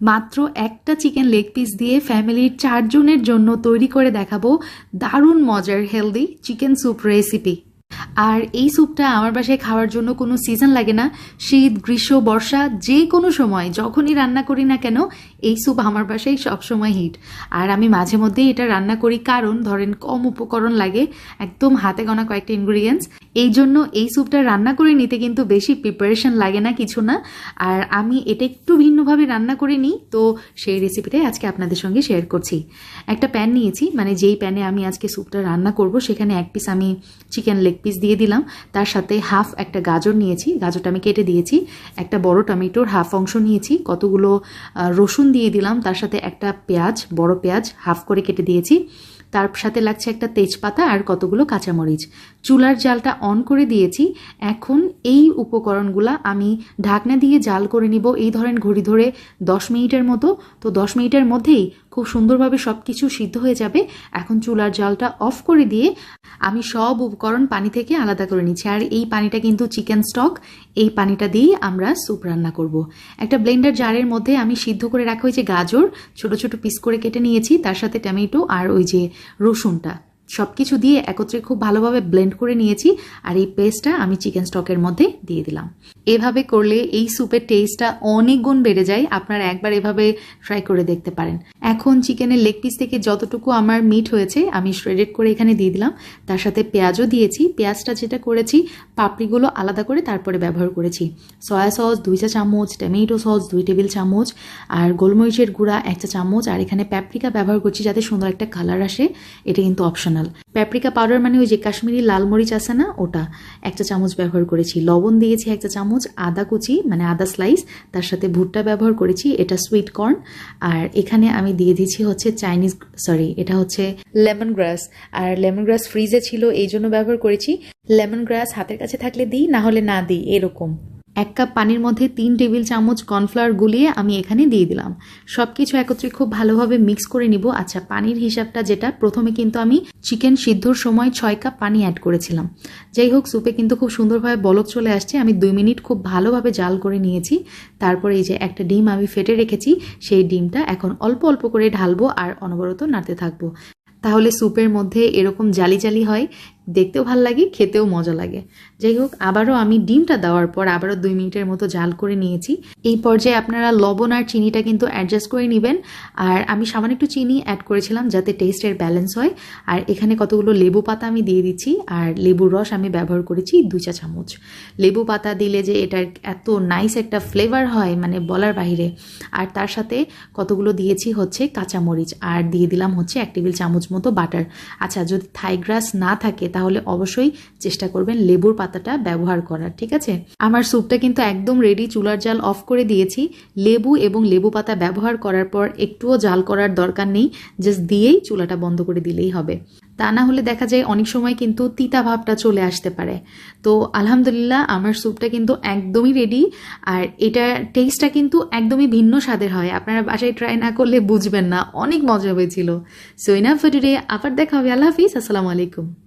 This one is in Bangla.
মাত্র একটা চিকেন লেগ পিস দিয়ে ফ্যামিলির চারজনের জন্য তৈরি করে দেখাবো দারুণ মজার হেলদি চিকেন স্যুপ রেসিপি। আর এই স্যুপটা আমার বাসায় খাওয়ার জন্য কোনো সিজন লাগে না। শীত, গ্রীষ্ম, বর্ষা, যে কোনো সময়, যখনই রান্না করি না কেন, এই স্যুপ আমার বাসায় সবসময় হিট। আর আমি মাঝে মধ্যে এটা রান্না করি কারণ, ধরেন কম উপকরণ লাগে, একদম হাতে গোনা কয়েকটা ইনগ্রিডিয়েন্টস এই জন্য এই স্যুপটা রান্না করে নিতে কিন্তু বেশি প্রিপারেশন লাগে না, কিছু না। আর আমি এটা একটু ভিন্নভাবে রান্না করে নিই, তো সেই রেসিপিটাই আজকে আপনাদের সঙ্গে শেয়ার করছি। একটা প্যান নিয়েছি মানে যেই প্যানে আমি আজকে স্যুপটা রান্না করব, সেখানে এক পিস আমি চিকেন লেগ পিস দিয়ে দিলাম। তার সাথে হাফ একটা গাজর নিয়েছি। গাজরটা আমি কেটে দিয়েছি। একটা বড় টমেটোর হাফ অংশ নিয়েছি। কতগুলো রসুন দিয়ে দিলাম। তার সাথে একটা পেঁয়াজ, বড় পেঁয়াজ হাফ করে কেটে দিয়েছি। তার সাথে লাগছে একটা তেজপাতা আর কতগুলো কাঁচামরিচ। চুলার জালটা অন করে দিয়েছি। এখন এই উপকরণগুলা আমি ঢাকনা দিয়ে জাল করে নিব। এই ধরেন ঘড়ি ধরে দশ মিনিটের মতো। তো দশ মিনিটের মধ্যেই খুব সুন্দরভাবে সব কিছু সিদ্ধ হয়ে যাবে। এখন চুলার জলটা অফ করে দিয়ে আমি সব উপকরণ পানি থেকে আলাদা করে নিচ্ছি। আর এই পানিটা কিন্তু চিকেন স্টক। এই পানিটা দিয়েই আমরা স্যুপ রান্না করব। একটা ব্লেন্ডার জারের মধ্যে আমি সিদ্ধ করে রাখা ওই যে গাজর, ছোট ছোট পিস করে কেটে নিয়েছি, তার সাথে টমেটো আর ওই যে রসুনটা। সব কিছু দিয়ে একত্রে খুব ভালোভাবে ব্লেন্ড করে নিয়েছি। আর এই পেস্টটা আমি চিকেন স্টকের মধ্যে দিয়ে দিলাম। এভাবে করলে এই স্যুপের টেস্টটা অনেক গুণ বেড়ে যায়। আপনারা একবার এভাবে ট্রাই করে দেখতে পারেন। এখন চিকেনের লেগ পিস থেকে যতটুকু আমার মিট হয়েছে, আমি শ্রেডেড করে এখানে দিয়ে দিলাম। তার সাথে পেঁয়াজও দিয়েছি। পেঁয়াজটা যেটা করেছি, পাপড়িগুলো আলাদা করে তারপরে ব্যবহার করেছি। সয়া সস দুই চা চামচ টমেটো সস দুই টেবিল চামচ, আর গোলমরিচের গুঁড়া, এক চা চামচ, আর এখানে প্যাপরিকা ব্যবহার করছি যাতে সুন্দর একটা কালার আসে। এটা কিন্তু অপশনাল প্যাপরিকা পাউডার মানে ওই যে কাশ্মীরি লাল মরিচ আছে না, ওটা। একটা চামচ ব্যবহার করেছি। লবণ দিয়েছি একটা চামচ, আদা কুচি মানে আদা স্লাইস তার সাথে ভুট্টা ব্যবহার করেছি, এটা সুইট কর্ন আর এখানে আমি দিয়ে দিয়েছি হচ্ছে চাইনিজ সরি এটা হচ্ছে লেমন গ্রাস আর লেমন গ্রাস ফ্রিজে ছিল, এই জন্য ব্যবহার করেছি। লেমন গ্রাস হাতের কাছে থাকলে দিই, না হলে না দিই, এরকম। এক কাপ পানির মধ্যে তিন টেবিল চামচ কর্নফ্লাওয়ার গুলিয়ে আমি এখানে দিয়ে দিলাম। সব কিছু একত্রে খুব ভালোভাবে মিক্স করে নিব। আচ্ছা পানির হিসাবটা যেটা, প্রথমে কিন্তু আমি চিকেন সিদ্ধর সময় ছয় কাপ পানি অ্যাড করেছিলাম। যাই হোক স্যুপে কিন্তু খুব সুন্দরভাবে বলক চলে আসছে। আমি দুই মিনিট খুব ভালোভাবে জাল করে নিয়েছি। তারপরে এই যে একটা ডিম আমি ফেটে রেখেছি, সেই ডিমটা এখন অল্প অল্প করে ঢালবো আর অনবরত নাড়তে থাকব। তাহলে স্যুপের মধ্যে এরকম জালি জালি হয় দেখতেও ভালো লাগে, খেতেও মজা লাগে। যাই হোক, আবারও আমি ডিমটা দেওয়ার পর আবারও দুই মিনিটের মতো জাল করে নিয়েছি। এই পর্যায়ে আপনারা লবণ আর চিনিটা কিন্তু অ্যাডজাস্ট করে নেবেন। আর আমি সামান্য একটু চিনি অ্যাড করেছিলাম যাতে টেস্টের ব্যালেন্স হয়। আর এখানে কতগুলো লেবু পাতা আমি দিয়ে দিচ্ছি। আর লেবুর রস আমি ব্যবহার করেছি দুই চা চামচ। লেবু পাতা দিলে যে এটার এত নাইস একটা ফ্লেভার হয় মানে বলার বাইরে আর তার সাথে কতগুলো দিয়েছি হচ্ছে কাঁচামরিচ। আর দিয়ে দিলাম হচ্ছে এক টেবিল চামচ মতো বাটার আচ্ছা যদি থাই গ্রাস না থাকে তাহলে অবশ্যই চেষ্টা করবেন লেবুর পাতাটা ব্যবহার করার, ঠিক আছে? আমার স্যুপটা কিন্তু একদম রেডি চুলার জাল অফ করে দিয়েছি। লেবু এবং লেবু পাতা ব্যবহার করার পর একটুও জাল করার দরকার নেই জাস্ট দিয়েই চুলাটা বন্ধ করে দিলেই হবে। তা না হলে দেখা যায় অনেক সময় কিন্তু তিতা ভাবটা চলে আসতে পারে। তো আলহামদুলিল্লাহ আমার স্যুপটা কিন্তু একদমই রেডি আর এটা টেস্টটা কিন্তু একদমই ভিন্ন স্বাদের হয়। আপনারা বাসায় ট্রাই না করলে বুঝবেন না, অনেক মজা হয়েছিল। সো ইনাফ আবার দেখা হবে। আল্লাহ হাফিজ, আসসালামু আলাইকুম।